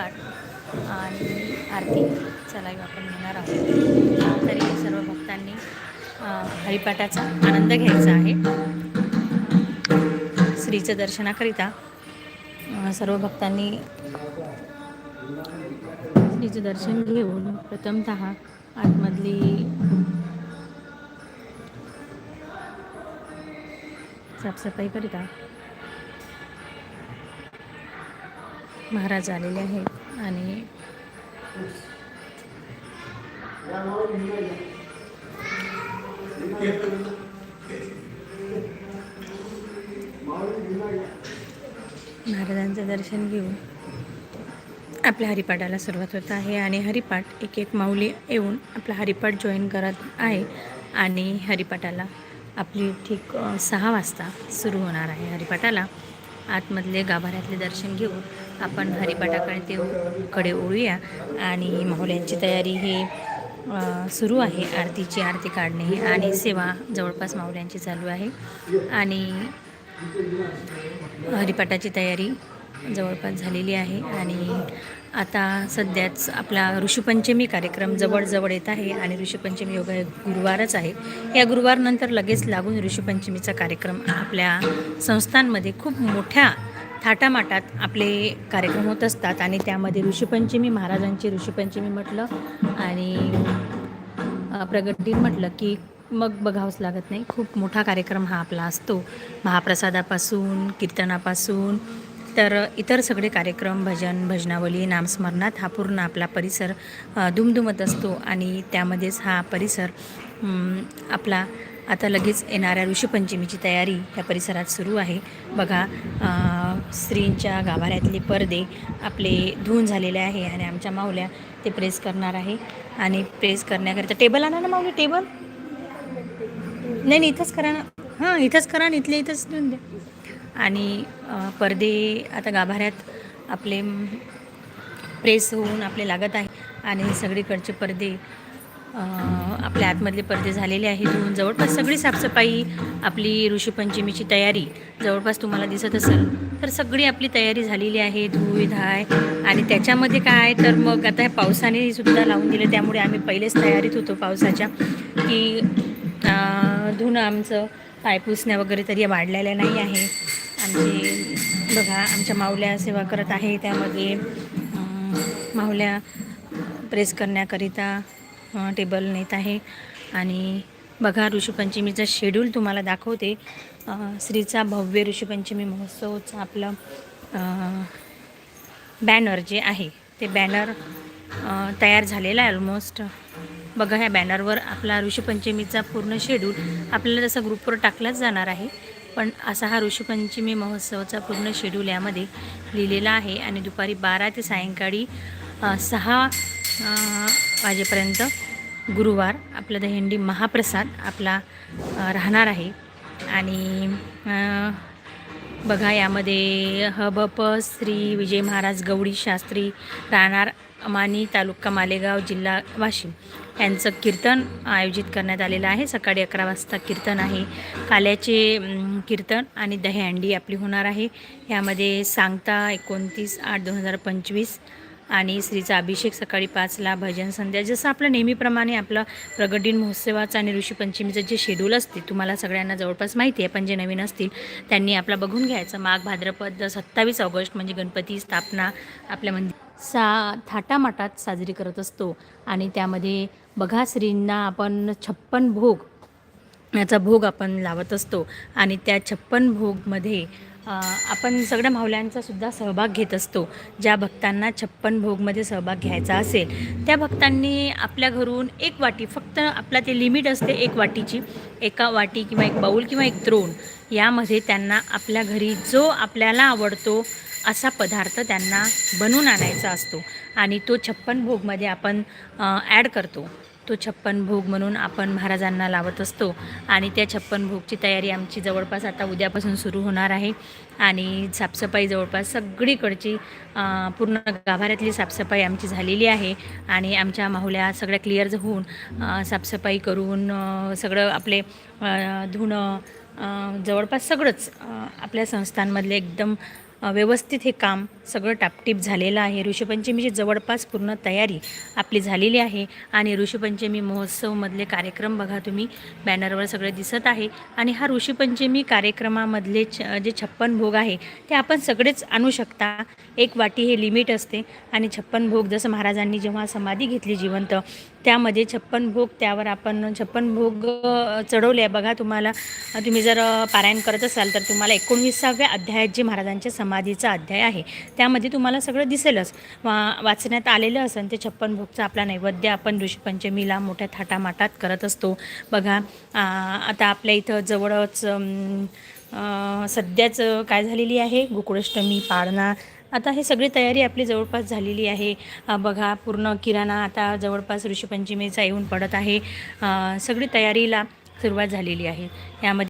पाठ आणि आरती चलाही आपण घेणार आहोत. तरी सर्व भक्तांनी हरिपाठाचा आनंद घ्यायचा आहे. श्रीचं दर्शनाकरिता सर्व भक्तांनी श्रीचं दर्शन घेऊन प्रथमतः आतमधली साफसफाई करिता महाराज आलेले आहेत आणि महाराजांचं दर्शन घेऊन आपल्या हरिपाठाला सुरुवात होत आहे आणि हरिपाठ एक एक माऊली येऊन आपला हरिपाठ जॉईन करत आहे आणि हरिपाठाला आपली ठीक सहा वाजता सुरू होणार आहे हरिपाठाला. आतमधले गाभाऱ्यातले दर्शन घेऊन आपण हरिपाठाकडे ते कडे हो, ओळूया आणि माहुल्यांची तयारी ही सुरू आहे. आरतीची आरती काढणे आणि सेवा जवळपास माहुल्यांची चालू आहे. आणि हरिपाठाची तयारी जवळपास झालेली आहे. आणि आता सध्याच आपला ऋषीपंचमी कार्यक्रम जवळजवळ येत आहे आणि ऋषीपंचमी योगा गुरुवारच आहे. या गुरुवारनंतर लगेच लागून ऋषीपंचमीचा कार्यक्रम आपल्या संस्थांमध्ये खूप मोठ्या थाटामाटात आपले कार्यक्रम होत असतात आणि त्यामध्ये ऋषीपंचमी महाराजांची ऋषीपंचमी म्हटलं आणि प्रगती प्रगट दिन म्हटलं की मग बघावंच लागत नाही. खूप मोठा कार्यक्रम हा आपला असतो. महाप्रसादापासून कीर्तनापासून तर इतर सगळे कार्यक्रम भजन भजनावली नामस्मरणात हा पूर्ण आपला परिसर दुमदुमत असतो आणि त्यामध्येच हा परिसर आपला आता लगेच येणाऱ्या ऋषीपंचमीची तयारी या परिसरात सुरू आहे. बघा स्त्रींच्या गाभाऱ्यातले पडदे आपले धुवून झालेले आहे आणि आमच्या माऊल्या ते प्रेस करणार आहे. आणि प्रेस करण्याकरिता टेबल आणा ना माऊली टेबल. नाही नाही इथंच करा ना. हां इथंच करा ना इथले इथंच देऊन द्या. आणि पडदे आता गाभाऱ्यात आपले प्रेस होऊन आपले लागत आहे आणि सगळीकडचे पडदे आपल्या आतमधले पडदे झालेले आहेत धुवून. जवळपास सगळी साफसफाई आपली ऋषीपंचमीची तयारी जवळपास तुम्हाला दिसत असेल तर सगळी आपली तयारी झालेली आहे धुई धाय आणि त्याच्यामध्ये काय? तर मग आता ह्या पावसाने सुद्धा लावून दिलं त्यामुळे आम्ही पहिलेच तयारीत होतो पावसाच्या की धुणं आमचं पायपुसण्या वगैरे तरी वाढलेल्या नाही आहे. आमची बघा आमच्या माऊल्या सेवा करत आहे त्यामध्ये माऊल्या प्रेस करण्याकरिता टेबल नेत आहे. आणि बघा ऋषीपंचमीचा शेड्यूल तुम्हाला दाखवते. श्रीचा भव्य ऋषीपंचमी महोत्सवचा आपलं बॅनर जे आहे ते बॅनर तयार झालेला आहे ऑलमोस्ट बघा ह्या बॅनरवर आपला ऋषीपंचमीचा पूर्ण शेड्यूल आपल्याला जसं ग्रुपवर टाकलाच जाणार आहे पण असा हा ऋषीपंचमी महोत्सवाचा पूर्ण शेड्यूल यामध्ये लिहिलेला आहे आणि दुपारी बारा ते सायंकाळी सहा वाजेपर्यंत गुरुवार आपला दहिंडी महाप्रसाद आपला राहणार आहे. आणि बघा यामध्ये हबप श्री विजय महाराज गवडी शास्त्री राहणार अमानी तालुका मालेगाव जिल्हा वाशिम. यांचं कीर्तन आयोजित करण्यात आलेलं आहे. सकाळी अकरा वाजता कीर्तन आहे. काल्याचे कीर्तन आणि दहीहंडी आपली होणार आहे. यामध्ये सांगता एकोणतीस आठ दोन हजार पंचवीस आणि श्रीचा अभिषेक सकाळी पाचला भजन संध्या जसं आपलं नेहमीप्रमाणे आपलं प्रगटीन महोत्सवाचं आणि ऋषीपंचमीचं जे शेड्यूल असते तुम्हाला सगळ्यांना जवळपास माहिती आहे पण जे नवीन असतील त्यांनी आपला बघून घ्यायचं. माघ भाद्रपद सत्तावीस ऑगस्ट म्हणजे गणपती स्थापना आपल्या मंदिर सा थाटामाटात साजरी करत असतो. आणि त्यामध्ये बघा श्रींना आपण छप्पन भोग याचा भोग आपण लावत असतो. आणि त्या छप्पन भोगमध्ये आपण सगळ्या माऊल्यांचा सुद्धा सहभाग घेत असतो. ज्या भक्तांना छप्पन भोगमध्ये सहभाग घ्यायचा असेल त्या भक्तांनी आपल्या घरून एक वाटी फक्त आपला ते लिमिट असते एक वाटीची एका वाटी किंवा एक बाऊल किंवा एक द्रोण यामध्ये त्यांना आपल्या घरी जो आपल्याला आवडतो असा पदार्थ त्यांना बनवून आणायचा असतो. आणि तो छप्पन भोगमध्ये आपण ॲड करतो. तो छप्पन भोग म्हणून आपण महाराजांना लावत असतो. आणि त्या छप्पन भोगची तयारी आमची जवळपास आता उद्यापासून सुरू होणार आहे. आणि साफसफाई जवळपास सगळीकडची पूर्ण गाभाऱ्यातली साफसफाई आमची झालेली आहे. आणि आमच्या माहुल्या सगळ्या क्लिअर होऊन साफसफाई करून सगळं आपले धुणं जवळपास सगळंच आपल्या संस्थांमधले एकदम व्यवस्थित हे काम सगळं टापटीप झालेलं आहे. ऋषीपंचमीची जवळपास पूर्ण तयारी आपली झालेली आहे आणि ऋषीपंचमी महोत्सवमधले कार्यक्रम बघा तुम्ही. बॅनरवर सगळे दिसत आहे आणि हा ऋषीपंचमी कार्यक्रमामधले छ जे छप्पन भोग आहे ते आपण सगळेच आणू शकता. एक वाटी हे लिमिट असते आणि छप्पन भोग जसं महाराजांनी जेव्हा समाधी घेतली जिवंत त्यामध्ये छप्पन भोग त्यावर आपण छप्पन भोग चढवले बघा तुम्हाला तुम्ही जर पारायण करत असाल तर तुम्हाला एकोणवीसाव्या अध्यायात जे महाराजांच्या समाधीचा अध्याय आहे. त्यामध्ये तुम्हाला सगळं दिसेलच. वा वाचण्यात आलेलं असेल ते छप्पन भोगचा आपला नैवेद्य. आपण ऋषीपंचमीला मोठ्या थाटामाटात करत असतो. बघा आता आपल्या इथं जवळच सध्याच काय झालेली आहे? गोकुळाष्टमी पाळणा आता हे सगळी तयारी आपली जवळपास झालेली आहे. बघा पूर्ण किराणा आता जवळपास ऋषीपंचमीचा येऊन पडत आहे. सगळी तयारीला सुरुवात झालेली आहे. यामध्ये